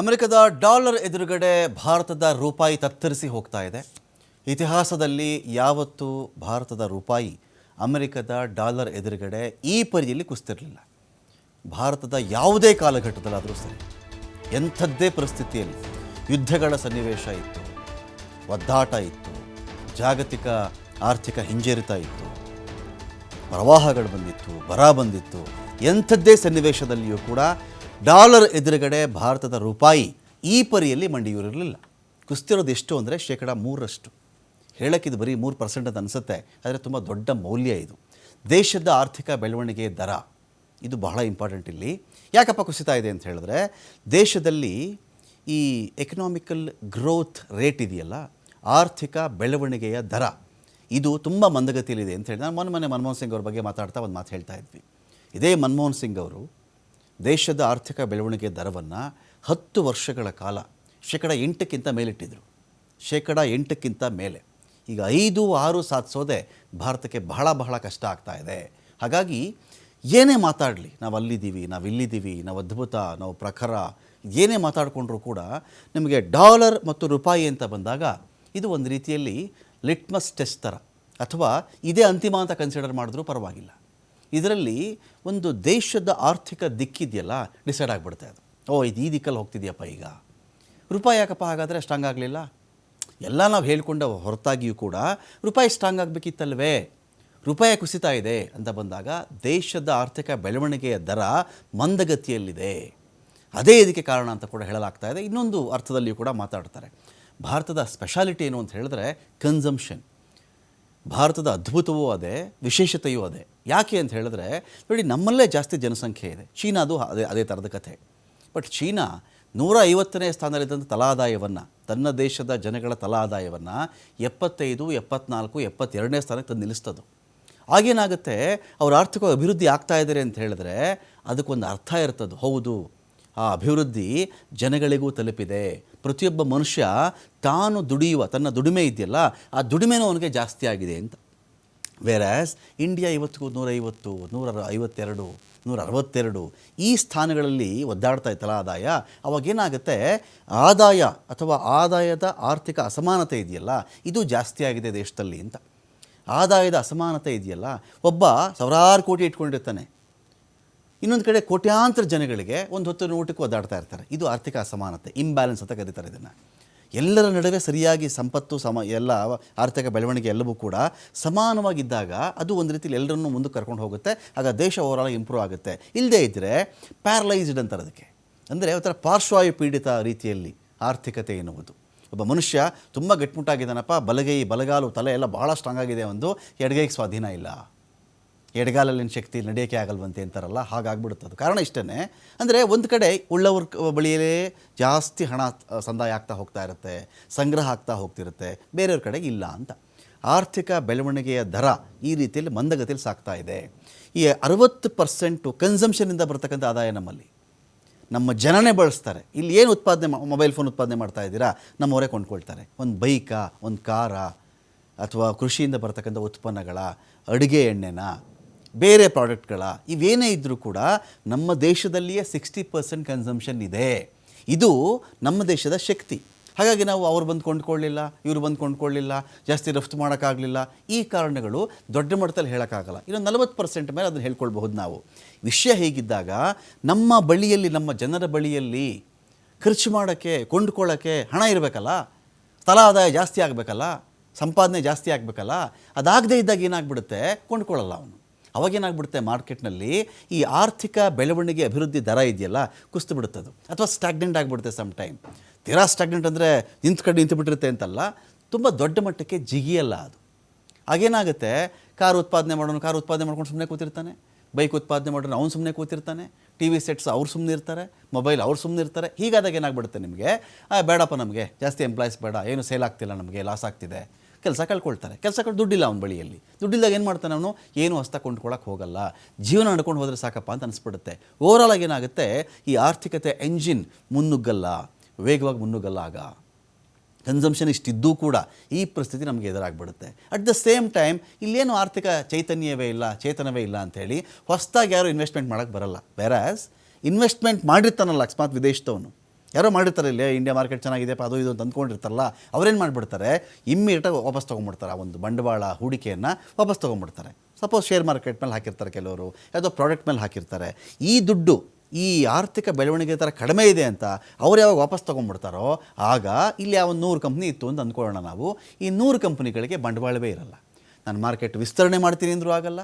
ಅಮೆರಿಕದ ಡಾಲರ್ ಎದುರುಗಡೆ ಭಾರತದ ರೂಪಾಯಿ ತತ್ತರಿಸಿ ಹೋಗ್ತಾ ಇದೆ. ಇತಿಹಾಸದಲ್ಲಿ ಯಾವತ್ತೂ ಭಾರತದ ರೂಪಾಯಿ ಅಮೆರಿಕದ ಡಾಲರ್ ಎದುರುಗಡೆ ಈ ಪರಿಯಲ್ಲಿ ಕುಸ್ತಿರಲಿಲ್ಲ ಭಾರತದ ಯಾವುದೇ ಕಾಲಘಟ್ಟದಲ್ಲಾದರೂ ಸರಿ, ಎಂಥದ್ದೇ ಪರಿಸ್ಥಿತಿಯಲ್ಲಿ ಯುದ್ಧಗಳ ಸನ್ನಿವೇಶ ಇತ್ತು, ಒದ್ದಾಟ ಇತ್ತು, ಜಾಗತಿಕ ಆರ್ಥಿಕ ಹಿಂಜರಿತ ಇತ್ತು, ಪ್ರವಾಹಗಳು ಬಂದಿತ್ತು, ಬರ ಬಂದಿತ್ತು ಎಂಥದ್ದೇ ಸನ್ನಿವೇಶದಲ್ಲಿಯೂ ಕೂಡ ಡಾಲರ್ ಎದುರುಗಡೆ ಭಾರತದ ರೂಪಾಯಿ ಈ ಪರಿಯಲ್ಲಿ ಮಂಡಿಯೂರಿರಲಿಲ್ಲ. ಕುಸ್ತಿರೋದು ಎಷ್ಟು ಅಂದರೆ ಶೇಕಡ ಮೂರರಷ್ಟು. ಹೇಳಕ್ಕಿದು ಬರೀ ಮೂರು ಪರ್ಸೆಂಟ್ ಅಂತ ಅನಿಸುತ್ತೆ, ಆದರೆ ತುಂಬ ದೊಡ್ಡ ಮೌಲ್ಯ ಇದು. ದೇಶದ ಆರ್ಥಿಕ ಬೆಳವಣಿಗೆಯ ದರ, ಇದು ಬಹಳ ಇಂಪಾರ್ಟೆಂಟ್ ಇಲ್ಲಿ. ಯಾಕಪ್ಪ ಕುಸಿತಾ ಇದೆ ಅಂತ ಹೇಳಿದ್ರೆ, ದೇಶದಲ್ಲಿ ಈ ಎಕನಾಮಿಕಲ್ ಗ್ರೋತ್ ರೇಟ್ ಇದೆಯಲ್ಲ, ಆರ್ಥಿಕ ಬೆಳವಣಿಗೆಯ ದರ, ಇದು ತುಂಬ ಮಂದಗತಿಯಲ್ಲಿದೆ ಅಂತ ಹೇಳಿ. ನಾನು ಮೊನ್ನೆ ಮೊನ್ನೆ ಮನಮೋಹನ್ ಸಿಂಗ್ ಅವ್ರ ಬಗ್ಗೆ ಮಾತಾಡ್ತಾ ಒಂದು ಮಾತು ಹೇಳ್ತಾ ಇದ್ವಿ. ಇದೇ ಮನಮೋಹನ್ ಸಿಂಗ್ ಅವರು ದೇಶದ ಆರ್ಥಿಕ ಬೆಳವಣಿಗೆ ದರವನ್ನು ಹತ್ತು ವರ್ಷಗಳ ಕಾಲ ಶೇಕಡ ಎಂಟಕ್ಕಿಂತ ಮೇಲಿಟ್ಟಿದ್ದರು ಶೇಕಡ ಎಂಟಕ್ಕಿಂತ ಮೇಲೆ. ಈಗ ಐದು ಆರು ಸಾಧಿಸೋದೆ ಭಾರತಕ್ಕೆ ಬಹಳ ಬಹಳ ಕಷ್ಟ ಆಗ್ತಾ ಇದೆ. ಹಾಗಾಗಿ ಏನೇ ಮಾತಾಡಲಿ, ನಾವು ಅಲ್ಲಿದ್ದೀವಿ, ನಾವು ಇಲ್ಲಿದ್ದೀವಿ, ನಾವು ಅದ್ಭುತ, ನಾವು ಪ್ರಖರ, ಏನೇ ಮಾತಾಡಿಕೊಂಡ್ರೂ ಕೂಡ ನಿಮಗೆ ಡಾಲರ್ ಮತ್ತು ರೂಪಾಯಿ ಅಂತ ಬಂದಾಗ ಇದು ಒಂದು ರೀತಿಯಲ್ಲಿ ಲಿಟ್ಮಸ್ ಟೆಸ್ಟ್ ಥರ ಅಥವಾ ಇದೇ ಅಂತಿಮ ಅಂತ ಕನ್ಸಿಡರ್ ಮಾಡಿದ್ರೂ ಪರವಾಗಿಲ್ಲ. ಇದರಲ್ಲಿ ಒಂದು ದೇಶದ ಆರ್ಥಿಕ ದಿಕ್ಕಿದೆಯಲ್ಲ ಡಿಸೈಡ್ ಆಗಿಬಿಡುತ್ತೆ ಅದು. ಓ, ಇದು ಈ ದಿಕ್ಕಲ್ಲಿ ಹೋಗ್ತಿದೆಯಪ್ಪ ಈಗ. ರೂಪಾಯಿ ಯಾಕಪ್ಪ ಹಾಗಾದರೆ ಸ್ಟ್ರಾಂಗ್ ಆಗಲಿಲ್ಲ? ಎಲ್ಲ ನಾವು ಹೇಳ್ಕೊಂಡ ಹೊರತಾಗಿಯೂ ಕೂಡ ರೂಪಾಯಿ ಸ್ಟ್ರಾಂಗ್ ಆಗಬೇಕಿತ್ತಲ್ವೇ? ರೂಪಾಯಿ ಕುಸಿತ ಇದೆ ಅಂತ ಬಂದಾಗ ದೇಶದ ಆರ್ಥಿಕ ಬೆಳವಣಿಗೆಯ ದರ ಮಂದಗತಿಯಲ್ಲಿದೆ. ಅದೇ ಇದಕ್ಕೆ ಕಾರಣ ಅಂತ ಕೂಡ ಹೇಳಲಾಗ್ತಾ ಇದೆ. ಇನ್ನೊಂದು ಅರ್ಥದಲ್ಲಿಯೂ ಕೂಡ ಮಾತಾಡ್ತಾರೆ. ಭಾರತದ ಸ್ಪೆಷಾಲಿಟಿ ಏನು ಅಂತ ಹೇಳಿದ್ರೆ ಕನ್ಸಂಪ್ಷನ್ ಭಾರತದ ಅದ್ಭುತವೂ ಅದೇ, ವಿಶೇಷತೆಯೂ ಅದೇ. ಯಾಕೆ ಅಂತ ಹೇಳಿದ್ರೆ, ನೋಡಿ, ನಮ್ಮಲ್ಲೇ ಜಾಸ್ತಿ ಜನಸಂಖ್ಯೆ ಇದೆ. ಚೀನಾದು ಅದೇ ಅದೇ ಥರದ ಕಥೆ. ಬಟ್ ಚೀನಾ ನೂರ ಐವತ್ತನೇ ಸ್ಥಾನದಲ್ಲಿದ್ದಂಥ ತಲಾ ಆದಾಯವನ್ನು ತನ್ನ ದೇಶದ ಜನಗಳ ತಲಾ ಆದಾಯವನ್ನು ಎಪ್ಪತ್ತೈದು, ಎಪ್ಪತ್ನಾಲ್ಕು, ಎಪ್ಪತ್ತೆರಡನೇ ಸ್ಥಾನಕ್ಕೆ ತಂದು ನಿಲ್ಲಿಸ್ತದು ಆಗೇನಾಗುತ್ತೆ ಅವ್ರ ಆರ್ಥಿಕ ಅಭಿವೃದ್ಧಿ ಆಗ್ತಾ ಇದ್ದಾರೆ ಅಂತ ಹೇಳಿದ್ರೆ, ಅದಕ್ಕೊಂದು ಅರ್ಥ ಇರ್ತದೆ. ಹೌದು ಆ ಅಭಿವೃದ್ಧಿ ಜನಗಳಿಗೂ ತಲುಪಿದೆ. ಪ್ರತಿಯೊಬ್ಬ ಮನುಷ್ಯ ತಾನು ದುಡಿಯುವ, ತನ್ನ ದುಡಿಮೆ ಇದೆಯಲ್ಲ, ಆ ದುಡಿಮೆನೂ ಅವನಿಗೆ ಜಾಸ್ತಿ ಆಗಿದೆ ಅಂತ. ವೇರ್ಯಾಸ್ ಇಂಡಿಯಾ ಇವತ್ತಿಗೂ ನೂರೈವತ್ತು ನೂರ ಐವತ್ತೆರಡು ನೂರ ಅರವತ್ತೆರಡು ಈ ಸ್ಥಾನಗಳಲ್ಲಿ ಒದ್ದಾಡ್ತಾ ಇತ್ತಲ್ಲ ಆದಾಯ. ಅವಾಗೇನಾಗುತ್ತೆ ಆದಾಯ ಅಥವಾ ಆದಾಯದ ಆರ್ಥಿಕ ಅಸಮಾನತೆ ಇದೆಯಲ್ಲ, ಇದು ಜಾಸ್ತಿ ಆಗಿದೆ ದೇಶದಲ್ಲಿ ಅಂತ. ಆದಾಯದ ಅಸಮಾನತೆ ಇದೆಯಲ್ಲ, ಒಬ್ಬ ಸಾವಿರಾರು ಕೋಟಿ ಇಟ್ಕೊಂಡಿರ್ತಾನೆ. ಇನ್ನೊಂದು ಕಡೆ ಕೋಟ್ಯಾಂತರ ಜನಗಳಿಗೆ ಒಂದು ಹೊತ್ತು ಊಟಕ್ಕೆ ಒದ್ದಾಡ್ತಾ ಇರ್ತಾರೆ. ಇದು ಆರ್ಥಿಕ ಅಸಮಾನತೆ ಇಂಬ್ಯಾಲೆನ್ಸ್ ಅಂತ ಕರೀತಾರೆ ಇದನ್ನು. ಎಲ್ಲರ ನಡುವೆ ಸರಿಯಾಗಿ ಸಂಪತ್ತು, ಸಮ, ಎಲ್ಲ ಆರ್ಥಿಕ ಬೆಳವಣಿಗೆ ಎಲ್ಲವೂ ಕೂಡ ಸಮಾನವಾಗಿದ್ದಾಗ ಅದು ಒಂದು ರೀತಿಯಲ್ಲಿ ಎಲ್ಲರನ್ನೂ ಮುಂದಕ್ಕೆ ಕರ್ಕೊಂಡು ಹೋಗುತ್ತೆ. ಆಗ ದೇಶ ಓವರಾಲ್ ಇಂಪ್ರೂವ್ ಆಗುತ್ತೆ. ಇಲ್ಲದೇ ಇದ್ದರೆ ಪ್ಯಾರಲೈಸ್ಡ್ ಅಂತಾರೆ ಅದಕ್ಕೆ. ಅಂದರೆ ಒಂಥರ ಪಾರ್ಶ್ವಾಯು ಪೀಡಿತ ರೀತಿಯಲ್ಲಿ ಆರ್ಥಿಕತೆ ಎನ್ನುವುದು. ಒಬ್ಬ ಮನುಷ್ಯ ತುಂಬ ಗಟ್ಟಿಮುಟ್ಟಾಗಿದ್ದಾನಪ್ಪ, ಬಲಗೈ, ಬಲಗಾಲು, ತಲೆ ಎಲ್ಲ ಭಾಳ ಸ್ಟ್ರಾಂಗ್ ಆಗಿದೆ ಒಂದು, ಎಡಗೈಗೆ ಸ್ವಾಧೀನ ಇಲ್ಲ. ಎಡಗಾಲಲ್ಲಿನ ಶಕ್ತಿ ನಡೆಯೋಕೆ ಆಗಲ್ವಂತೆ ಅಂತಾರಲ್ಲ, ಹಾಗಾಗ್ಬಿಡುತ್ತೆ ಅದು. ಕಾರಣ ಇಷ್ಟೇ ಅಂದರೆ ಒಂದು ಕಡೆ ಉಳ್ಳವ್ರ ಬಳಿಯಲ್ಲೇ ಜಾಸ್ತಿ ಹಣ ಸಂದಾಯ ಆಗ್ತಾ ಹೋಗ್ತಾ ಇರುತ್ತೆ, ಸಂಗ್ರಹ ಆಗ್ತಾ ಹೋಗ್ತಿರುತ್ತೆ, ಬೇರೆಯವ್ರ ಕಡೆ ಇಲ್ಲ ಅಂತ. ಆರ್ಥಿಕ ಬೆಳವಣಿಗೆಯ ದರ ಈ ರೀತಿಯಲ್ಲಿ ಮಂದಗತಿಯಲ್ಲಿ ಸಾಗ್ತಾ ಇದೆ. ಈ ಅರವತ್ತು ಪರ್ಸೆಂಟು ಕನ್ಸಂಪ್ಷನಿಂದ ಬರ್ತಕ್ಕಂಥ ಆದಾಯ ನಮ್ಮಲ್ಲಿ. ನಮ್ಮ ಜನನೇ ಬಳಸ್ತಾರೆ. ಇಲ್ಲಿ ಏನು ಉತ್ಪಾದನೆ ಮೊಬೈಲ್ ಫೋನ್ ಉತ್ಪಾದನೆ ಮಾಡ್ತಾ ಇದ್ದೀರಾ? ನಮ್ಮವರೇ ಕೊಂಡ್ಕೊಳ್ತಾರೆ. ಒಂದು ಬೈಕಾ, ಒಂದು ಕಾರ, ಅಥವಾ ಕೃಷಿಯಿಂದ ಬರ್ತಕ್ಕಂಥ ಉತ್ಪನ್ನಗಳ ಅಡುಗೆ ಎಣ್ಣೆನ? ಬೇರೆ ಪ್ರಾಡಕ್ಟ್ಗಳ, ಇವೇನೇ ಇದ್ದರೂ ಕೂಡ ನಮ್ಮ ದೇಶದಲ್ಲಿಯೇ ಸಿಕ್ಸ್ಟಿ ಪರ್ಸೆಂಟ್ ಕನ್ಸಂಪ್ಷನ್ ಇದೆ. ಇದು ನಮ್ಮ ದೇಶದ ಶಕ್ತಿ. ಹಾಗಾಗಿ ನಾವು ಅವ್ರು ಬಂದು ಕೊಂಡ್ಕೊಳ್ಳಿಲ್ಲ, ಇವರು ಬಂದು ಕೊಂಡ್ಕೊಳ್ಳಿಲ್ಲ, ಜಾಸ್ತಿ ರಫ್ತು ಮಾಡೋಕ್ಕಾಗಲಿಲ್ಲ. ಈ ಕಾರಣಗಳು ದೊಡ್ಡ ಮಟ್ಟದಲ್ಲಿ ಹೇಳೋಕ್ಕಾಗಲ್ಲ. ಇನ್ನೊಂದು ನಲವತ್ತು ಪರ್ಸೆಂಟ್ ಮೇಲೆ ಅದನ್ನು ಹೇಳ್ಕೊಳ್ಬಹುದು ನಾವು. ವಿಷಯ ಹೇಗಿದ್ದಾಗ ನಮ್ಮ ಬಳಿಯಲ್ಲಿ, ನಮ್ಮ ಜನರ ಬಳಿಯಲ್ಲಿ ಖರ್ಚು ಮಾಡೋಕ್ಕೆ, ಕೊಂಡ್ಕೊಳ್ಳೋಕ್ಕೆ ಹಣ ಇರಬೇಕಲ್ಲ? ತಲಾ ಆದಾಯ ಜಾಸ್ತಿ ಆಗಬೇಕಲ್ಲ? ಸಂಪಾದನೆ ಜಾಸ್ತಿ ಆಗಬೇಕಲ್ಲ? ಅದಾಗದೇ ಇದ್ದಾಗ ಏನಾಗ್ಬಿಡುತ್ತೆ? ಕೊಂಡ್ಕೊಳ್ಳಲ್ಲ ಅವನು. ಅವಾಗೇನಾಗ್ಬಿಡುತ್ತೆ ಮಾರ್ಕೆಟ್ನಲ್ಲಿ ಈ ಆರ್ಥಿಕ ಬೆಳವಣಿಗೆ ಅಭಿವೃದ್ಧಿ ದರ ಇದೆಯಲ್ಲ, ಕುಸ್ತು ಬಿಡುತ್ತದು. ಅಥವಾ ಸ್ಟಾಗ್ನೆಂಟ್ ಆಗಿಬಿಡುತ್ತೆ ಸಮ್ ಟೈಮ್ ತೀರಾ ಸ್ಟಾಗ್ನೆಂಟ್ ಅಂದರೆ ನಿಂತು ಕಡೆ ನಿಂತು ಬಿಟ್ಟಿರುತ್ತೆ ಅಂತಲ್ಲ, ತುಂಬ ದೊಡ್ಡ ಮಟ್ಟಕ್ಕೆ ಜಿಗಿಯಲ್ಲ ಅದು. ಹಾಗೇನಾಗುತ್ತೆ? ಕಾರ್ ಉತ್ಪಾದನೆ ಮಾಡೋನು ಕಾರ್ ಉತ್ಪಾದನೆ ಮಾಡ್ಕೊಂಡು ಸುಮ್ಮನೆ ಕೂತಿರ್ತಾನೆ. ಬೈಕ್ ಉತ್ಪಾದನೆ ಮಾಡೋನು ಅವ್ನು ಸುಮ್ಮನೆ ಕೂತಿರ್ತಾನೆ. ಟಿ ವಿ ಸೆಟ್ಸ್ ಅವ್ರು ಸುಮ್ಮನೆ ಇರ್ತಾರೆ, ಮೊಬೈಲ್ ಅವ್ರು ಸುಮ್ಮನೆ ಇರ್ತಾರೆ. ಹೀಗಾದಾಗ ಏನಾಗ್ಬಿಡುತ್ತೆ ನಿಮಗೆ? ಬೇಡಪ್ಪ ನಮಗೆ, ಜಾಸ್ತಿ ಎಂಪ್ಲಾಯ್ಸ್ ಬೇಡ, ಏನು ಸೇಲ್ ಆಗ್ತಿಲ್ಲ ನಮಗೆ ಲಾಸ್ ಆಗ್ತಿದೆ. ಕೆಲಸ ಕಳ್ಕೊಳ್ತಾರೆ. ಕೆಲಸ ಕಳ್ ದುಡ್ಡಿಲ್ಲ ಅವನ ಬಳಿಯಲ್ಲಿ. ದುಡ್ಡಿಲ್ದಾಗ ಏನು ಮಾಡ್ತಾನೆ ಅವನು? ಏನು ಹಸ್ತ ಕೊಂಡ್ಕೊಳಕ್ಕೆ ಹೋಗಲ್ಲ. ಜೀವನ ನಡ್ಕೊಂಡು ಹೋದರೆ ಸಾಕಪ್ಪ ಅಂತ ಅನಿಸ್ಬಿಡುತ್ತೆ. ಓವರಾಲ್ ಆಗಿ ಏನಾಗುತ್ತೆ? ಈ ಆರ್ಥಿಕತೆ ಎಂಜಿನ್ ಮುನ್ನುಗ್ಗಲ್ಲ. ವೇಗವಾಗಿ ಮುನ್ನುಗ್ಗಲ್ಲ ಆಗ. ಕನ್ಸಂಪ್ಷನ್ ಇಷ್ಟಿದ್ದೂ ಕೂಡ ಈ ಪರಿಸ್ಥಿತಿ ನಮಗೆ ಎದುರಾಗ್ಬಿಡುತ್ತೆ. ಅಟ್ ದ ಸೇಮ್ ಟೈಮ್ ಇಲ್ಲೇನು ಆರ್ಥಿಕ ಚೈತನ್ಯವೇ ಇಲ್ಲ, ಚೇತನವೇ ಇಲ್ಲ ಅಂಥೇಳಿ ಹೊಸದಾಗಿ ಯಾರು ಇನ್ವೆಸ್ಟ್ಮೆಂಟ್ ಮಾಡೋಕ್ಕೆ ಬರಲ್ಲ. ವೆರಾಸ್ ಇನ್ವೆಸ್ಟ್ಮೆಂಟ್ ಮಾಡಿರ್ತಾನಲ್ಲ ಅಕಸ್ಮಾತ್ ವಿದೇಶದವನು. ಯಾರೋ ಮಾಡಿರ್ತಾರೆ ಇಲ್ಲಿ, ಇಂಡಿಯಾ ಮಾರ್ಕೆಟ್ ಚೆನ್ನಾಗಿದೆ ಅದು ಇದು ಅಂತ ಅವ್ರೇನು ಮಾಡಿಬಿಡ್ತಾರೆ? ಇಮ್ಮಿಡಿಯೇಟಾಗಿ ವಾಪಸ್ ತೊಗೊಂಡ್ಬಿಡ್ತಾರೆ ಆ ಒಂದು ಬಂಡವಾಳ ಹೂಡಿಕೆಯನ್ನು ವಾಪಸ್ ತೊಗೊಂಡ್ಬಿಡ್ತಾರೆ ಸಪೋಸ್ ಶೇರ್ ಮಾರ್ಕೆಟ್ ಮೇಲೆ ಹಾಕಿರ್ತಾರೆ ಕೆಲವರು, ಯಾವುದೋ ಪ್ರಾಡಕ್ಟ್ ಮೇಲೆ ಹಾಕಿರ್ತಾರೆ. ಈ ದುಡ್ಡು, ಈ ಆರ್ಥಿಕ ಬೆಳವಣಿಗೆ ಥರ ಕಡಿಮೆ ಇದೆ ಅಂತ ಅವ್ರು ಯಾವಾಗ ವಾಪಸ್ ತೊಗೊಂಡ್ಬಿಡ್ತಾರೋ ಆಗ ಇಲ್ಲಿ ಯಾವ ನೂರು ಕಂಪ್ನಿ ಇತ್ತು ಅಂತ ಅಂದ್ಕೊಳ್ಳೋಣ ನಾವು. ಈ ನೂರು ಕಂಪ್ನಿಗಳಿಗೆ ಬಂಡವಾಳವೇ ಇರಲ್ಲ. ನಾನು ಮಾರ್ಕೆಟ್ ವಿಸ್ತರಣೆ ಮಾಡ್ತೀನಿ ಅಂದರೂ ಆಗಲ್ಲ,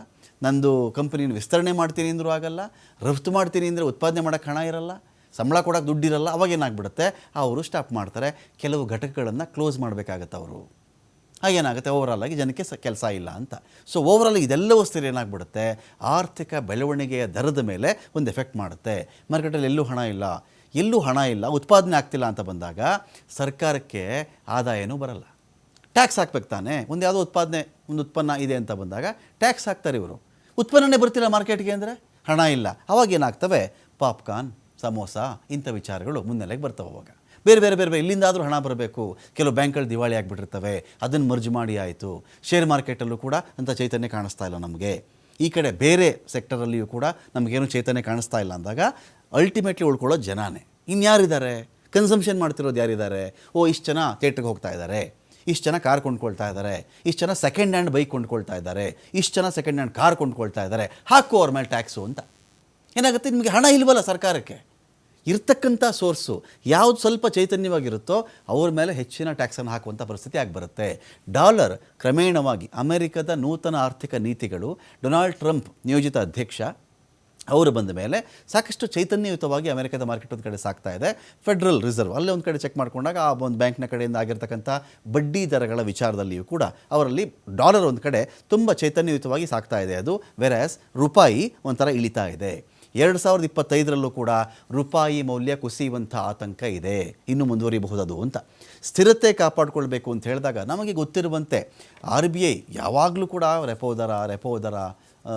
ನಂದು ಕಂಪ್ನಿನ ವಿಸ್ತರಣೆ ಮಾಡ್ತೀನಿ ಅಂದರೂ ಆಗಲ್ಲ, ರಫ್ತು ಮಾಡ್ತೀನಿ ಅಂದರೆ ಉತ್ಪಾದನೆ ಮಾಡೋಕ್ಕೆ ಹಣ ಇರಲ್ಲ. ಸಂಬಳ ಕೊಡೋಕೆ ದುಡ್ಡಿರಲ್ಲ, ಅವಾಗ ಏನಾಗ್ಬಿಡುತ್ತೆ? ಅವರು ಸ್ಟಾಪ್ ಮಾಡ್ತಾರೆ. ಕೆಲವು ಘಟಕಗಳನ್ನು ಕ್ಲೋಸ್ ಮಾಡಬೇಕಾಗತ್ತೆ ಅವರು. ಹಾಗೇನಾಗುತ್ತೆ? ಓವರಾಲ್ ಆಗಿ ಜನಕ್ಕೆ ಸ ಕೆಲಸ ಇಲ್ಲ ಅಂತ. ಸೊ ಓವರಾಲ್ ಇದೆಲ್ಲವೂ ಸ್ಥಿರ ಏನಾಗ್ಬಿಡುತ್ತೆ? ಆರ್ಥಿಕ ಬೆಳವಣಿಗೆಯ ದರದ ಮೇಲೆ ಒಂದು ಎಫೆಕ್ಟ್ ಮಾಡುತ್ತೆ. ಮಾರ್ಕೆಟಲ್ಲಿ ಎಲ್ಲೂ ಹಣ ಇಲ್ಲ. ಎಲ್ಲೂ ಹಣ ಇಲ್ಲ, ಉತ್ಪಾದನೆ ಆಗ್ತಿಲ್ಲ ಅಂತ ಬಂದಾಗ ಸರ್ಕಾರಕ್ಕೆ ಆದಾಯನೂ ಬರಲ್ಲ. ಟ್ಯಾಕ್ಸ್ ಹಾಕ್ಬೇಕು ತಾನೇ? ಒಂದು ಯಾವುದೋ ಉತ್ಪಾದನೆ, ಒಂದು ಉತ್ಪನ್ನ ಇದೆ ಅಂತ ಬಂದಾಗ ಟ್ಯಾಕ್ಸ್ ಹಾಕ್ತಾರೆ ಇವರು. ಉತ್ಪನ್ನನೇ ಬರ್ತಿಲ್ಲ ಮಾರ್ಕೆಟ್ಗೆ ಅಂದರೆ? ಹಣ ಇಲ್ಲ. ಅವಾಗ ಏನಾಗ್ತವೆ? ಪಾಪ್ಕಾರ್ನ್ ಸಮೋಸ, ಇಂಥ ವಿಚಾರಗಳು ಮುನ್ನೆಲೆಗೆ ಬರ್ತವೆ ಅವಾಗ. ಬೇರೆ ಬೇರೆ ಬೇರೆ ಬೇರೆ, ಇಲ್ಲಿಂದಾದರೂ ಹಣ ಬರಬೇಕು. ಕೆಲವು ಬ್ಯಾಂಕ್ಗಳು ದಿವಾಳಿ ಆಗಿಬಿಟ್ಟಿರ್ತವೆ. ಅದನ್ನು ಮರ್ಜ್ ಮಾಡಿ ಆಯಿತು. ಶೇರ್ ಮಾರ್ಕೆಟಲ್ಲೂ ಕೂಡ ಅಂಥ ಚೈತನ್ಯ ಕಾಣಿಸ್ತಾ ಇಲ್ಲ ನಮಗೆ. ಈ ಕಡೆ ಬೇರೆ ಸೆಕ್ಟರಲ್ಲಿಯೂ ಕೂಡ ನಮಗೇನು ಚೈತನ್ಯ ಕಾಣಿಸ್ತಾ ಇಲ್ಲ ಅಂದಾಗ ಅಲ್ಟಿಮೇಟ್ಲಿ ಉಳ್ಕೊಳ್ಳೋ ಜನಾನೇ. ಇನ್ಯಾರಿದ್ದಾರೆ? ಕನ್ಸಂಪ್ಷನ್ ಮಾಡ್ತಿರೋದು ಯಾರಿದ್ದಾರೆ? ಓ, ಇಷ್ಟು ಜನ ಥಿಯೇಟ್ರಿಗೆ ಹೋಗ್ತಾ ಇದ್ದಾರೆ. ಇಷ್ಟು ಜನ ಕಾರ್ ಕೊಂಡ್ಕೊಳ್ತಾ ಇದ್ದಾರೆ. ಇಷ್ಟು ಜನ ಸೆಕೆಂಡ್ ಹ್ಯಾಂಡ್ ಬೈಕ್ ಕೊಂಡ್ಕೊಳ್ತಾ ಇದ್ದಾರೆ. ಇಷ್ಟು ಜನ ಸೆಕೆಂಡ್ ಹ್ಯಾಂಡ್ ಕಾರ್ ಕೊಂಡ್ಕೊಳ್ತಾ ಇದ್ದಾರೆ. ಹಾಕು ಅವ್ರ ಮೇಲೆ ಟ್ಯಾಕ್ಸು ಅಂತ. ಏನಾಗುತ್ತೆ? ನಿಮಗೆ ಹಣ ಇಲ್ವಲ್ಲ ಸರ್ಕಾರಕ್ಕೆ. ಇರ್ತಕ್ಕಂಥ ಸೋರ್ಸು ಯಾವುದು ಸ್ವಲ್ಪ ಚೈತನ್ಯವಾಗಿರುತ್ತೋ ಅವ್ರ ಮೇಲೆ ಹೆಚ್ಚಿನ ಟ್ಯಾಕ್ಸನ್ನು ಹಾಕುವಂಥ ಪರಿಸ್ಥಿತಿ ಆಗಿಬರುತ್ತೆ. ಡಾಲರ್ ಕ್ರಮೇಣವಾಗಿ ಅಮೆರಿಕದ ನೂತನ ಆರ್ಥಿಕ ನೀತಿಗಳು, ಡೊನಾಲ್ಡ್ ಟ್ರಂಪ್ ನಿಯೋಜಿತ ಅಧ್ಯಕ್ಷ, ಅವರು ಬಂದ ಮೇಲೆ ಸಾಕಷ್ಟು ಚೈತನ್ಯಯುತವಾಗಿ ಅಮೆರಿಕದ ಮಾರ್ಕೆಟ್ ಒಂದು ಕಡೆ ಸಾಕ್ತಾ ಇದೆ. ಫೆಡ್ರಲ್ ರಿಸರ್ವ್ ಅಲ್ಲೇ ಒಂದು ಕಡೆ ಚೆಕ್ ಮಾಡಿಕೊಂಡಾಗ ಆ ಒಂದು ಬ್ಯಾಂಕ್ನ ಕಡೆಯಿಂದ ಆಗಿರ್ತಕ್ಕಂಥ ಬಡ್ಡಿ ದರಗಳ ವಿಚಾರದಲ್ಲಿಯೂ ಕೂಡ ಅವರಲ್ಲಿ ಡಾಲರ್ ಒಂದು ಕಡೆ ತುಂಬ ಚೈತನ್ಯಯುತವಾಗಿ ಸಾಕ್ತಾ ಇದೆ ಅದು. ವೆರಾಸ್ ರೂಪಾಯಿ ಒಂಥರ ಇಳಿತಾ ಇದೆ. ಎರಡು ಸಾವಿರದ ಇಪ್ಪತ್ತೈದರಲ್ಲೂ ಕೂಡ ರೂಪಾಯಿ ಮೌಲ್ಯ ಕುಸಿಯುವಂಥ ಆತಂಕ ಇದೆ. ಇನ್ನು ಮುಂದುವರಿಬಹುದದು ಅಂತ. ಸ್ಥಿರತೆ ಕಾಪಾಡಿಕೊಳ್ಬೇಕು ಅಂತ ಹೇಳಿದಾಗ ನಮಗೆ ಗೊತ್ತಿರುವಂತೆ ಆರ್ ಬಿ ಐ ಯಾವಾಗಲೂ ಕೂಡ ರೆಪೋ ದರ ರೆಪೋ ದರ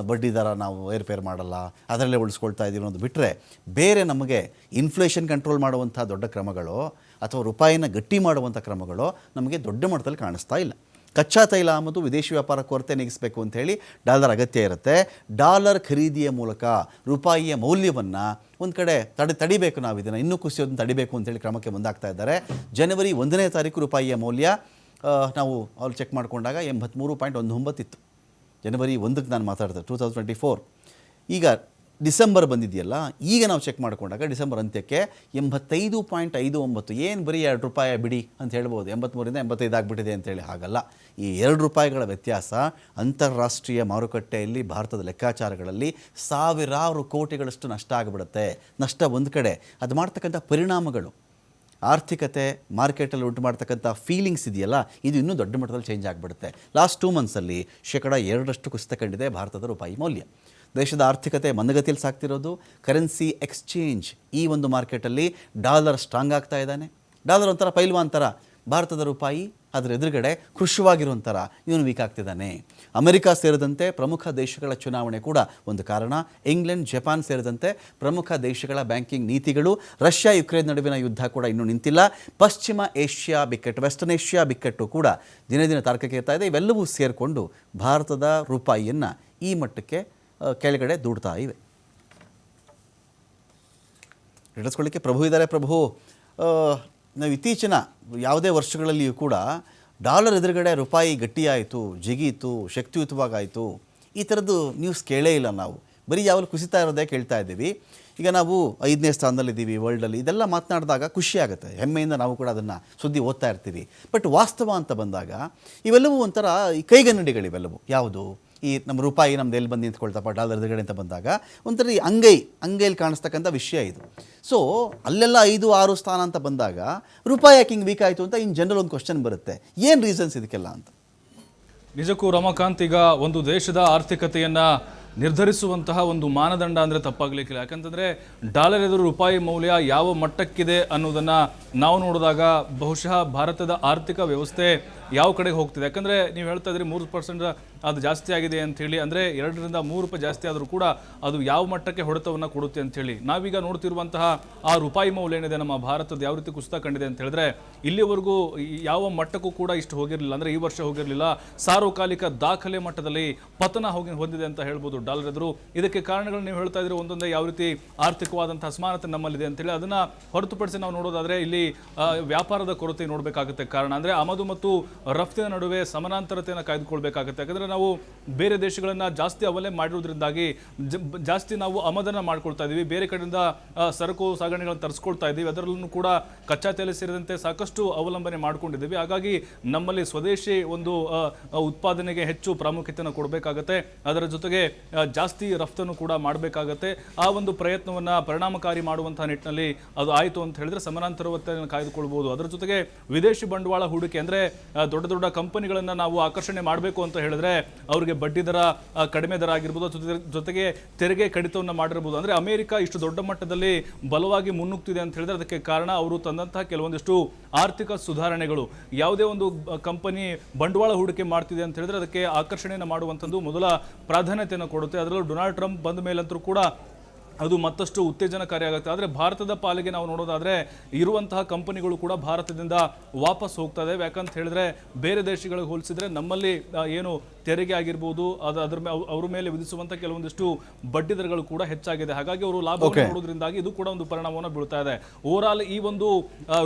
ಬಡ್ಡಿ ದರ ನಾವು ಏರ್ಪೇರ್ ಮಾಡಲ್ಲ. ಅದರಲ್ಲೇ ಉಳಿಸ್ಕೊಳ್ತಾ ಇದ್ದೀವಿ ಅನ್ನೋದು ಬಿಟ್ಟರೆ ಬೇರೆ ನಮಗೆ ಇನ್ಫ್ಲೇಷನ್ ಕಂಟ್ರೋಲ್ ಮಾಡುವಂಥ ದೊಡ್ಡ ಕ್ರಮಗಳು ಅಥವಾ ರೂಪಾಯಿನ ಗಟ್ಟಿ ಮಾಡುವಂಥ ಕ್ರಮಗಳು ನಮಗೆ ದೊಡ್ಡ ಮಟ್ಟದಲ್ಲಿ ಕಾಣಿಸ್ತಾ ಇಲ್ಲ. ಕಚ್ಚಾ ತೈಲ ಆಮದು ವಿದೇಶಿ ವ್ಯಾಪಾರ ಕೊರತೆ ನೀಗಿಸಬೇಕು ಅಂತ ಹೇಳಿ ಡಾಲರ್ ಅಗತ್ಯ ಇರುತ್ತೆ. ಡಾಲರ್ ಖರೀದಿಯ ಮೂಲಕ ರೂಪಾಯಿಯ ಮೌಲ್ಯವನ್ನು ಒಂದು ಕಡೆ ತಡೆ, ತಡಿಬೇಕು ನಾವು ಇದನ್ನು ಇನ್ನೂ ಕುಸಿಯೋದನ್ನು ತಡಿಬೇಕು ಅಂತೇಳಿ ಕ್ರಮಕ್ಕೆ ಮುಂದಾಗ್ತಾ ಇದ್ದಾರೆ. ಜನವರಿ ಒಂದನೇ ತಾರೀಕು ರೂಪಾಯಿಯ ಮೌಲ್ಯ ನಾವು ಅವ್ರು ಚೆಕ್ ಮಾಡಿಕೊಂಡಾಗ ಎಂಬತ್ತ್ಮೂರು ಪಾಯಿಂಟ್ ಒಂದು ಒಂಬತ್ತಿತ್ತು ಜನವರಿ ಒಂದಕ್ಕೆ ನಾನು ಮಾತಾಡಿದೆ, ಟೂ ತೌಸಂಡ್ ಟ್ವೆಂಟಿ ಫೋರ್. ಈಗ ಡಿಸೆಂಬರ್ ಬಂದಿದೆಯಲ್ಲ, ಈಗ ನಾವು ಚೆಕ್ ಮಾಡಿಕೊಂಡಾಗ ಡಿಸೆಂಬರ್ ಅಂತ್ಯಕ್ಕೆ ಎಂಬತ್ತೈದು ಪಾಯಿಂಟ್ ಐದು ಒಂಬತ್ತು, ಏನು ಬರೀ ಎರಡು ರೂಪಾಯಿ ಬಿಡಿ ಅಂತ ಹೇಳ್ಬೋದು. ಎಂಬತ್ತ್ಮೂರಿಂದ ಎಂಬತ್ತೈದು ಆಗಿಬಿಟ್ಟಿದೆ ಅಂತೇಳಿ ಹಾಗಲ್ಲ. ಈ ಎರಡು ರೂಪಾಯಿಗಳ ವ್ಯತ್ಯಾಸ ಅಂತಾರಾಷ್ಟ್ರೀಯ ಮಾರುಕಟ್ಟೆಯಲ್ಲಿ ಭಾರತದ ಲೆಕ್ಕಾಚಾರಗಳಲ್ಲಿ ಸಾವಿರಾರು ಕೋಟಿಗಳಷ್ಟು ನಷ್ಟ ಆಗಿಬಿಡುತ್ತೆ. ನಷ್ಟ ಒಂದು ಕಡೆ. ಅದು ಮಾಡ್ತಕ್ಕಂಥ ಪರಿಣಾಮಗಳು. ಆರ್ಥಿಕತೆ, ಮಾರ್ಕೆಟಲ್ಲಿ ಉಂಟು ಮಾಡ್ತಕ್ಕಂಥ ಫೀಲಿಂಗ್ಸ್ ಇದೆಯಲ್ಲ, ಇದು ಇನ್ನೂ ದೊಡ್ಡ ಮಟ್ಟದಲ್ಲಿ ಚೇಂಜ್ ಆಗಿಬಿಡುತ್ತೆ. ಲಾಸ್ಟ್ ಟೂ ಮಂತ್ಸಲ್ಲಿ ಶೇಕಡ ಎರಡರಷ್ಟು ಕುಸಿತ ಕಂಡಿದೆ ಭಾರತದ ರೂಪಾಯಿ ಮೌಲ್ಯ. ದೇಶದ ಆರ್ಥಿಕತೆ ಮಂದಗತಿಯಲ್ಲಿ ಸಾಕ್ತಿರೋದು ಕರೆನ್ಸಿ ಎಕ್ಸ್ಚೇಂಜ್ ಈ ಒಂದು ಮಾರ್ಕೆಟಲ್ಲಿ ಡಾಲರ್ ಸ್ಟ್ರಾಂಗ್ ಆಗ್ತಾ ಇದ್ದಾನೆ. ಡಾಲರ್ ಒಂಥರ ಪೈಲ್ವಾನ್ ಥರ, ಭಾರತದ ರೂಪಾಯಿ ಅದರ ಎದುರುಗಡೆ ಕೃಷಿವಾಗಿರುವಂಥರ ಇವನು ವೀಕ್ ಆಗ್ತಿದ್ದಾನೆ. ಅಮೆರಿಕ ಸೇರಿದಂತೆ ಪ್ರಮುಖ ದೇಶಗಳ ಚುನಾವಣೆ ಕೂಡ ಒಂದು ಕಾರಣ. ಇಂಗ್ಲೆಂಡ್, ಜಪಾನ್ ಸೇರಿದಂತೆ ಪ್ರಮುಖ ದೇಶಗಳ ಬ್ಯಾಂಕಿಂಗ್ ನೀತಿಗಳು, ರಷ್ಯಾ, ಯುಕ್ರೇನ್ ನಡುವಿನ ಯುದ್ಧ ಕೂಡ ಇನ್ನೂ ನಿಂತಿಲ್ಲ. ಪಶ್ಚಿಮ ಏಷ್ಯಾ ಬಿಕ್ಕಟ್ಟು, ವೆಸ್ಟರ್ನ್ ಏಷ್ಯಾ ಬಿಕ್ಕಟ್ಟು ಕೂಡ ದಿನೇ ದಿನ ತಾರ್ಕಕ್ಕೆ ಇರ್ತಾ ಇದೆ. ಇವೆಲ್ಲವೂ ಸೇರಿಕೊಂಡು ಭಾರತದ ರೂಪಾಯಿಯನ್ನು ಈ ಮಟ್ಟಕ್ಕೆ ಕೆಳಗಡೆ ದೂಡ್ತಾ ಇವೆ. ನಡೆಸ್ಕೊಳ್ಳಿಕ್ಕೆ ಪ್ರಭು ಇದ್ದಾರೆ ಪ್ರಭು. ನಾವು ಇತ್ತೀಚಿನ ಯಾವುದೇ ವರ್ಷಗಳಲ್ಲಿಯೂ ಕೂಡ ಡಾಲರ್ ಎದುರುಗಡೆ ರೂಪಾಯಿ ಗಟ್ಟಿಯಾಯಿತು ಜಿಗೀತು ಶಕ್ತಿಯುತವಾಗಾಯಿತು ಈ ಥರದ್ದು ನ್ಯೂಸ್ ಕೇಳೇ ಇಲ್ಲ ನಾವು. ಬರೀ ಯಾವಾಗಲೂ ಕುಸಿತಾ ಇರೋದೇ ಕೇಳ್ತಾ ಇದ್ದೀವಿ. ಈಗ ನಾವು ಐದನೇ ಸ್ಥಾನದಲ್ಲಿದ್ದೀವಿ ವರ್ಲ್ಡಲ್ಲಿ ಇದೆಲ್ಲ ಮಾತನಾಡಿದಾಗ ಖುಷಿ ಆಗುತ್ತೆ. ಹೆಮ್ಮೆಯಿಂದ ನಾವು ಕೂಡ ಅದನ್ನು ಸುದ್ದಿ ಓದ್ತಾ ಇರ್ತೀವಿ. ಬಟ್ ವಾಸ್ತವ ಅಂತ ಬಂದಾಗ ಇವೆಲ್ಲವೂ ಒಂಥರ ಈ ಕೈಗನ್ನಡಿಗಳಿವೆಲ್ಲವೂ. ಯಾವುದು? ಈ ನಮ್ಮ ರೂಪಾಯಿ ನಮ್ದು ಎಲ್ಲಿ ಬಂದು ನಿಂತ್ಕೊಳ್ತಪ್ಪ ಡಾಲರ್ ಎದುರುಗಡೆ ಅಂತ ಬಂದಾಗ, ಒಂಥರ ಈ ಅಂಗೈ, ಅಂಗೈಲಿ ಕಾಣಿಸ್ತಕ್ಕಂಥ ವಿಷಯ ಇದು. ಸೊ ಅಲ್ಲೆಲ್ಲ ಐದು, ಆರು ಸ್ಥಾನ ಅಂತ ಬಂದಾಗ, ರೂಪಾಯಿ ಯಾಕೆ ಹಿಂಗೆ ವೀಕ್ ಆಯಿತು ಅಂತ ಇನ್ ಜನರಲ್ ಒಂದು ಕ್ವಶನ್ ಬರುತ್ತೆ. ಏನು ರೀಸನ್ಸ್ ಇದಕ್ಕೆಲ್ಲ ಅಂತ? ನಿಜಕ್ಕೂ ರಮಾಕಾಂತ್ ಈಗ ಒಂದು ದೇಶದ ಆರ್ಥಿಕತೆಯನ್ನ ನಿರ್ಧರಿಸುವಂತಹ ಒಂದು ಮಾನದಂಡ ಅಂದರೆ ತಪ್ಪಾಗಲಿಕ್ಕಿಲ್ಲ. ಯಾಕಂತಂದರೆ ಡಾಲರ್ ಎದುರು ರೂಪಾಯಿ ಮೌಲ್ಯ ಯಾವ ಮಟ್ಟಕ್ಕಿದೆ ಅನ್ನೋದನ್ನು ನಾವು ನೋಡಿದಾಗ ಬಹುಶಃ ಭಾರತದ ಆರ್ಥಿಕ ವ್ಯವಸ್ಥೆ ಯಾವ ಕಡೆಗೆ ಹೋಗ್ತಿದೆ. ಯಾಕಂದರೆ ನೀವು ಹೇಳ್ತಾ ಇದ್ರಿ ಮೂರು ಪರ್ಸೆಂಟ್ ಅದು ಜಾಸ್ತಿ ಆಗಿದೆ ಅಂಥೇಳಿ ಅಂದರೆ ಎರಡರಿಂದ ಮೂರು ರೂಪಾಯಿ ಜಾಸ್ತಿ ಆದರೂ ಕೂಡ ಅದು ಯಾವ ಮಟ್ಟಕ್ಕೆ ಹೊಡೆತವನ್ನು ಕೊಡುತ್ತೆ ಅಂಥೇಳಿ ನಾವೀಗ ನೋಡ್ತಿರುವಂತಹ ಆ ರೂಪಾಯಿ ಮೌಲ್ಯ ಏನಿದೆ, ನಮ್ಮ ಭಾರತದ ಯಾವ ರೀತಿ ಕುಸಿತ ಕಂಡಿದೆ ಅಂತ ಹೇಳಿದ್ರೆ, ಇಲ್ಲಿವರೆಗೂ ಯಾವ ಮಟ್ಟಕ್ಕೂ ಕೂಡ ಇಷ್ಟು ಹೋಗಿರಲಿಲ್ಲ. ಅಂದರೆ ಈ ವರ್ಷ ಹೋಗಿರಲಿಲ್ಲ. ಸಾರ್ವಕಾಲಿಕ ದಾಖಲೆ ಮಟ್ಟದಲ್ಲಿ ಪತನ ಹೋಗಿ ಹೊಂದಿದೆ ಅಂತ ಹೇಳ್ಬೋದು ಡಾಲರ್ ಎದುರು ಇದಕ್ಕೆ ಕಾರಣಗಳು ನೀವು ಹೇಳ್ತಾ ಇದ್ರೆ ಒಂದೊಂದೇ ಯಾವ ರೀತಿ ಆರ್ಥಿಕವಾದಂತಹ ಅಸಮಾನತೆ ನಮ್ಮಲ್ಲಿದೆ ಅಂತೇಳಿ ಅದನ್ನ ಹೊರತುಪಡಿಸಿ ನಾವು ನೋಡೋದಾದ್ರೆ ಇಲ್ಲಿ ವ್ಯಾಪಾರದ ಕೊರತೆ ನೋಡಬೇಕಾಗುತ್ತೆ. ಕಾರಣ ಅಂದ್ರೆ ಆಮದು ಮತ್ತು ರಫ್ತಿನ ನಡುವೆ ಸಮಾನಾಂತರತೆಯನ್ನು ಕಾಯ್ದುಕೊಳ್ಬೇಕಾಗುತ್ತೆ. ಯಾಕಂದ್ರೆ ನಾವು ಬೇರೆ ದೇಶಗಳನ್ನ ಜಾಸ್ತಿ ಅವಲಂಬನೆ ಮಾಡಿರೋದ್ರಿಂದಾಗಿ ಜಾಸ್ತಿ ನಾವು ಆಮದನ್ನ ಮಾಡ್ಕೊಳ್ತಾ ಇದೀವಿ. ಬೇರೆ ಕಡೆಯಿಂದ ಸರಕು ಸಾಗಣೆಗಳನ್ನು ತರಿಸ್ಕೊಳ್ತಾ ಇದ್ದೀವಿ ಅದರಲ್ಲೂ ಕೂಡ ಕಚ್ಚಾ ತೈಲ ಸೇರಿದಂತೆ ಸಾಕಷ್ಟು ಅವಲಂಬನೆ ಮಾಡ್ಕೊಂಡಿದ್ದೀವಿ. ಹಾಗಾಗಿ ನಮ್ಮಲ್ಲಿ ಸ್ವದೇಶಿ ಒಂದು ಉತ್ಪಾದನೆಗೆ ಹೆಚ್ಚು ಪ್ರಾಮುಖ್ಯತೆಯನ್ನು ಕೊಡಬೇಕಾಗುತ್ತೆ. ಅದರ ಜೊತೆಗೆ ಜಾಸ್ತಿ ರಫ್ತನ್ನು ಕೂಡ ಮಾಡಬೇಕಾಗತ್ತೆ. ಆ ಒಂದು ಪ್ರಯತ್ನವನ್ನು ಪರಿಣಾಮಕಾರಿ ಮಾಡುವಂತಹ ನಿಟ್ಟಿನಲ್ಲಿ ಅದು ಆಯಿತು ಅಂತ ಹೇಳಿದ್ರೆ ಸಮಾನಾಂತರವತೆಯನ್ನು ಕಾಯ್ದುಕೊಳ್ಬೋದು. ಅದರ ಜೊತೆಗೆ ವಿದೇಶಿ ಬಂಡವಾಳ ಹೂಡಿಕೆ ಅಂದ್ರೆ ದೊಡ್ಡ ದೊಡ್ಡ ಕಂಪನಿಗಳನ್ನ ನಾವು ಆಕರ್ಷಣೆ ಮಾಡಬೇಕು ಅಂತ ಹೇಳಿದ್ರೆ ಅವರಿಗೆ ಬಡ್ಡಿ ದರ ಕಡಿಮೆ ದರ ಆಗಿರ್ಬೋದು ಜೊತೆ- ಜೊತೆಗೆ ತೆರಿಗೆ ಕಡಿತವನ್ನು ಮಾಡಿರ್ಬೋದು. ಅಂದ್ರೆ ಅಮೆರಿಕ ಇಷ್ಟು ದೊಡ್ಡ ಮಟ್ಟದಲ್ಲಿ ಬಲವಾಗಿ ಮುನ್ನುಗ್ತಿದೆ ಅಂತ ಹೇಳಿದ್ರೆ ಅದಕ್ಕೆ ಕಾರಣ ಅವರು ತಂದಂತಹ ಕೆಲವೊಂದಿಷ್ಟು ಆರ್ಥಿಕ ಸುಧಾರಣೆಗಳು. ಯಾವುದೇ ಒಂದು ಕಂಪನಿ ಬಂಡವಾಳ ಹೂಡಿಕೆ ಮಾಡ್ತಿದೆ ಅಂತ ಹೇಳಿದ್ರೆ ಅದಕ್ಕೆ ಆಕರ್ಷಣೆಯನ್ನು ಮಾಡುವಂಥದ್ದು ಮೊದಲ ಪ್ರಾಧಾನ್ಯತೆಯನ್ನು ಕೊಡುತ್ತೆ ಅದರಲ್ಲೂ ಡೊನಾಲ್ಡ್ ಟ್ರಂಪ್ ಬಂದ ಮೇಲಂತರೂ ಕೂಡ ಅದು ಮತ್ತಷ್ಟು ಉತ್ತೇಜನಕಾರಿಯಾಗುತ್ತೆ. ಆದರೆ ಭಾರತದ ಪಾಲಿಗೆ ನಾವು ನೋಡೋದಾದರೆ ಇರುವಂತಹ ಕಂಪನಿಗಳು ಕೂಡ ಭಾರತದಿಂದ ವಾಪಸ್ ಹೋಗ್ತಾ ಇದ್ದಾವೆ ಯಾಕಂತ ಹೇಳಿದ್ರೆ ಬೇರೆ ದೇಶಗಳಿಗೆ ಹೋಲಿಸಿದರೆ ನಮ್ಮಲ್ಲಿ ಏನು ತೆರಿಗೆ ಆಗಿರ್ಬೋದು ಅದು ಅದ್ರ ಅವ್ರ ಮೇಲೆ ವಿಧಿಸುವಂಥ ಕೆಲವೊಂದಿಷ್ಟು ಬಡ್ಡಿ ದರಗಳು ಕೂಡ ಹೆಚ್ಚಾಗಿದೆ. ಹಾಗಾಗಿ ಅವರು ಲಾಭ ನೋಡೋದ್ರಿಂದಾಗಿ ಇದು ಕೂಡ ಒಂದು ಪರಿಣಾಮವನ್ನು ಬೀಳ್ತಾ ಇದೆ. ಓವರ್ ಆಲ್ ಈ ಒಂದು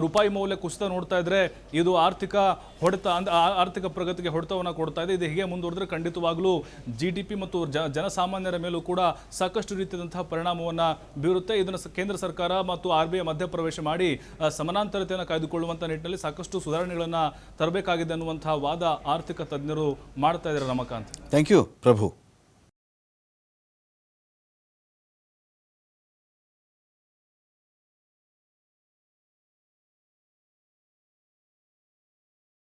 ರೂಪಾಯಿ ಮೌಲ್ಯ ಕುಸಿತ ನೋಡ್ತಾ ಇದ್ರೆ ಇದು ಆರ್ಥಿಕ ಹೊಡೆತ ಅಂದ್ರೆ ಆ- ಆರ್ಥಿಕ ಪ್ರಗತಿಗೆ ಹೊಡೆತವನ್ನು ಕೊಡ್ತಾ ಇದೆ. ಇದು ಹೀಗೆ ಮುಂದುವರೆದ್ರೆ ಖಂಡಿತವಾಗಲೂ ಜಿ ಡಿ ಪಿ ಮತ್ತು ಜನಸಾಮಾನ್ಯರ ಮೇಲೂ ಕೂಡ ಸಾಕಷ್ಟು ರೀತಿಯಾದಂತಹ ಪರಿಣಾಮವನ್ನು ಬೀರುತ್ತೆ. ಇದನ್ನು ಕೇಂದ್ರ ಸರ್ಕಾರ ಮತ್ತು ಆರ್ ಬಿ ಐ ಮಧ್ಯಪ್ರವೇಶ ಮಾಡಿ ಸಮಾನಾಂತರತೆಯನ್ನು ಕಾಯ್ದುಕೊಳ್ಳುವಂಥ ನಿಟ್ಟಿನಲ್ಲಿ ಸಾಕಷ್ಟು ಸುಧಾರಣೆಗಳನ್ನು ತರಬೇಕಾಗಿದೆ ಅನ್ನುವಂತಹ ವಾದ ಆರ್ಥಿಕ ತಜ್ಞರು ಮಾಡ್ತಾ ಇದ್ದಾರೆ ರಮಕಾಂತ್ ಥ್ಯಾಂಕ್ ಯು ಪ್ರಭು